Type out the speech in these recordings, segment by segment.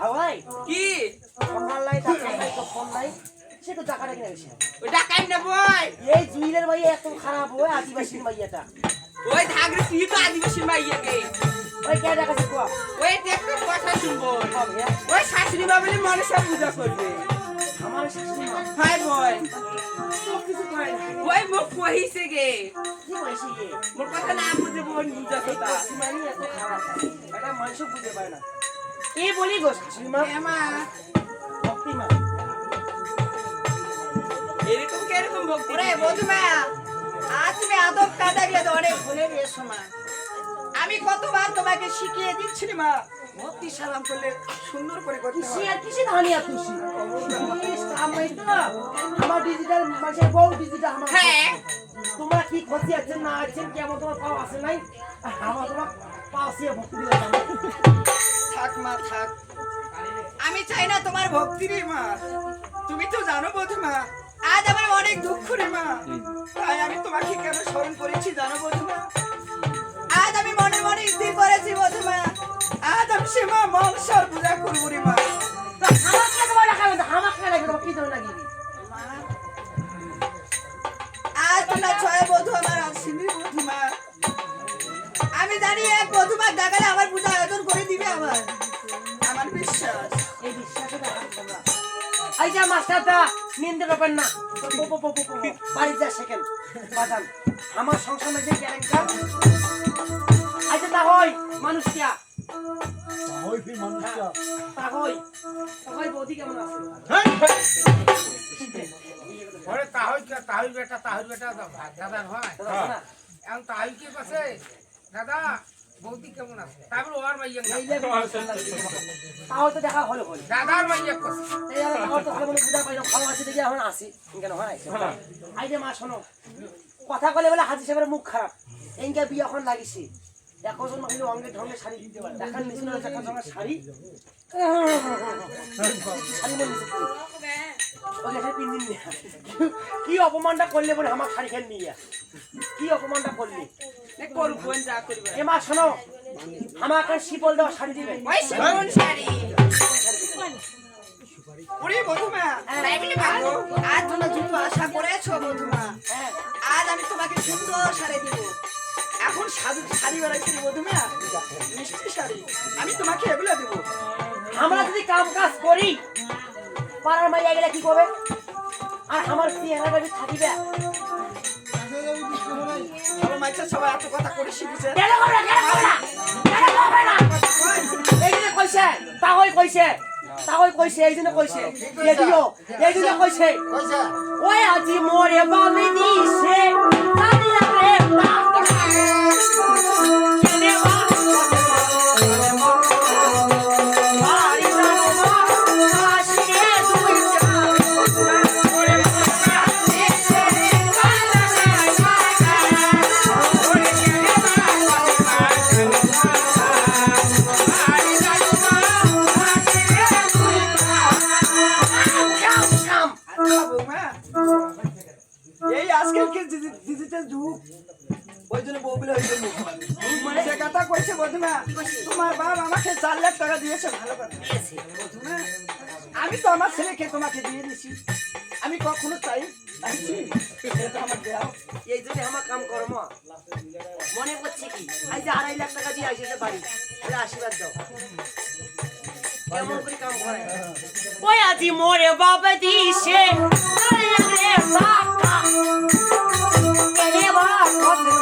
হাওয়াই? কি? সকাল লাই ফোন নাই সে তো টাকা রেখে গেছে ওটা কাই না বই এই জুইলের ভাই এত খারাপ হয় আদিবাসীর ভাইয়াটা ওই থাকবি তুই তো আদিবাসী মাইয়াকে ওই কে দেখাচ্ছে কোয়া ওই দেখতে কথা শুনব। ওই শাশুড়ি বাবুলি মানুষের পূজা করবে। ওই কহিছে গে মোর কথা না বুঝে বোন বুঝা কথা এটা মানুষ না বলি গো এরকম কীরকম ভক্তি ওরে বধুমা আজ তুমি আদব কাদা গেলে অনেক ভুলে মা আমি কতবার তোমাকে শিখিয়ে দিচ্ছি মা ভক্তি সালাম করলে সুন্দর করে করতে আর খুশি আমি তো আমার ডিজিটাল মাসে বউ ডিজিটাল আমার হ্যাঁ। তোমরা কি ক্ষতি আছেন না আছেন কেমন তোমার পাও আছে নাই? আমার তোমার পাও আছে ভক্তি থাক মা থাক। আমি চাই না তোমার ভক্তি রে মা। তুমি তো জানো বধুমা আজ আমার অনেক দুঃখ রে মা। তাই আমি তোমাকে কেন স্মরণ করেছি জানো বধুমা আজ আমি মনে মনে স্থির করেছি বধুমা আজ আমার আমি জানি এক বধুমা দেখালে আমার পূজা আয়োজন করে দিবে আমার। আমার বিশ্বাস। এই বিশ্বাসে এই যে মাস্টারটা নিন্দে পাবেন না। বাড়ি যা সেকেন্ড বাজান আমার সংসার মাঝে গ্যারেন্টা আচ্ছা তা হই মানুষ কিয়া ওই ফির মানুষটা? বৌদি কেমন আছে? ওরে তাহই তাহই বেটা তাহই বেটা দাদার হয়। দাদা আছে না? এখন তাহই কি কাছে দাদা বৌদি কেমন আছে? তারপর ওর মাইয়া এই যে মানুষের লাগছে তোমাকে। তাও তো দেখা হলো হলো দাদার মাইয়া কাছে এই আর তো ভালো মনে বুঝা পাইলাম ভালো আছে দেখি এখন আসি। কেন হয়? আই মা শোনো। কথা বলে বলে হাজি সাহেবের মুখ খারাপ। এনকে বিয়ে এখন লাগিছে। অঙ্গে ঢঙ্গে শাড়ি দিতে পারে। দেখার নিচে রয়েছে একটা জনের শাড়ি। শাড়ি মনে দিন কি অপমানটা করলে বলে আমার শাড়ি খেল নিয়ে কি অপমানটা করলি? এ করু বোন যা করবে। এ মা শোনো। আমাকে শিপল দেওয়া শাড়ি দিবে। শাড়ি। ওরে ভালো আজ তোমরা যুদ্ধ আশা করেছ বধুমা। হ্যাঁ। আজ আমি তোমাকে সুন্দর শাড়ি দিব। এখন সাধু শাড়ি বেড়াইছি বধুমা মিষ্টি শাড়ি। আমি তোমাকে এগুলো দেবো। আমরা যদি কাম কাজ করি পাড়ার মাইয়া গেলে কি করবে? আর আমার চেহারাটা যদি থাকিবে? আমার সবাই এত কথা করে শিখেছে। কেন করবে কেন করবে না। কেন করবে না। এই জন্য কইছে তাহই কইছে তাহই কইছে এই জন্য কইছে। রেডিও এই জন্য কইছে। ওই আজি মোরে বাবে দিছে। এই আজকালকার ডিজিটাল যুগ ওই জন্য বউগুলো হয়ে মানে সে কথা কইছে বধুমা তোমার বাপ আমাকে চার লাখ টাকা দিয়েছে ভালো কথা আমি তো আমার ছেলেকে তোমাকে দিয়ে দিছি আমি কখনো চাই এই জন্য আমার কাম কর্ম মনে করছে কি এই আড়াই লাখ টাকা দিয়ে আসে বাড়ি। আশীর্বাদ দাও। কেমন করে কাম করে ওই আজি মোরে বাবা দিছে আরে রে বাবা কেনে বাবা বাড়ি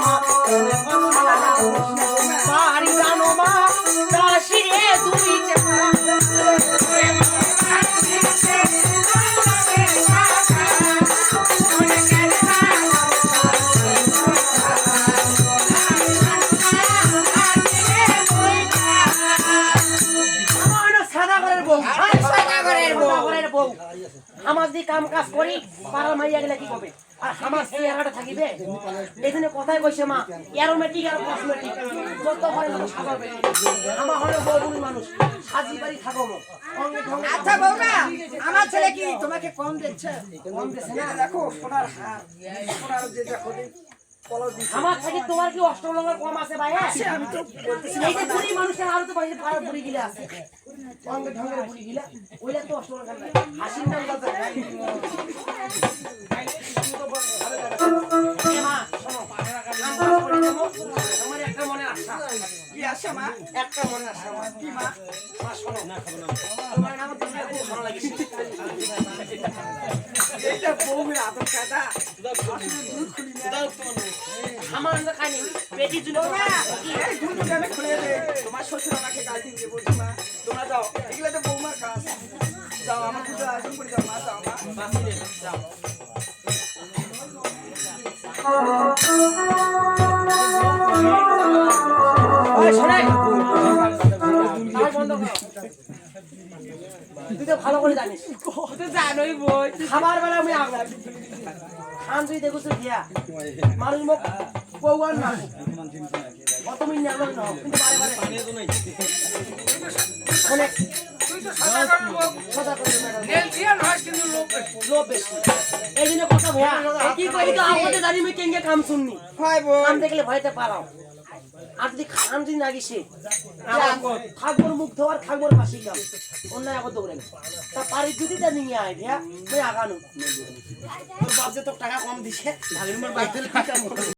আমার যদি কাম কাজ করি পাড়ার মাইয়া গেলে কি করবে আর আমার চেহারাটা থাকিবে? এখানে কথাই কইছে মা অ্যারোমেটিক আর কসমেটিক যত হয় মানুষ সাজাবে আমার হলো বউ মানুষ। সাজি বাড়ি থাকো আচ্ছা বৌমা আমার ছেলে কি তোমাকে কম দিচ্ছে? কম দিছে না? দেখো সোনার হার সোনার যে দেখো আমার থেকে তোমার কি অষ্টলঙ্কার কম আছে ভাই আমি তো বলতেছি এই যে বুড়ি মানুষের আরও তো বাইরে পাড়া বুড়ি গিলা আছে। অঙ্গে ঢঙ্গের বুড়ি গিলা ওইটা তো অষ্টলঙ্কার নাই হাসির নাম দেবো আমার একটা মনে আশা কি আসে মা? একটা মনে আশা আমার। কি মা? মা শোনো তোমার নাম তো খুব ভালো লাগে এইটা বউয়ের আদর কাদা আমার তো খাইনি পেটি দে। তোমার শ্বশুর আমাকে গাল দিতে বলছি মা। যাও এগুলো তো বৌমার কাজ। যাও তুই তো ভালো করে জানিস। তো জানোই বই খাবার বেলা আমি আগলাম খান তুই দেখুছ দিয়া মানুষ মোক পৌয়ার না কত মিনিট আগলাম না কিন্তু বারে বারে। করে বেশি। এই জন্য কথা ভয়া কি করি তো আমাদের জানি আমি কেঙ্গে কাম শুননি। কাম দেখলে ভয়তে পারাও আর যদি খান যদি না গেছে মুখ ধোয়ার থাকবোর ফাঁসি কাম অন্যায় আবার দৌড়ে তা পারি যদি তা নিয়ে আয় ভ্যা তুই আগানো। তোর বাপ যে তোর টাকা কম দিছে ভাগের মোর বাইক?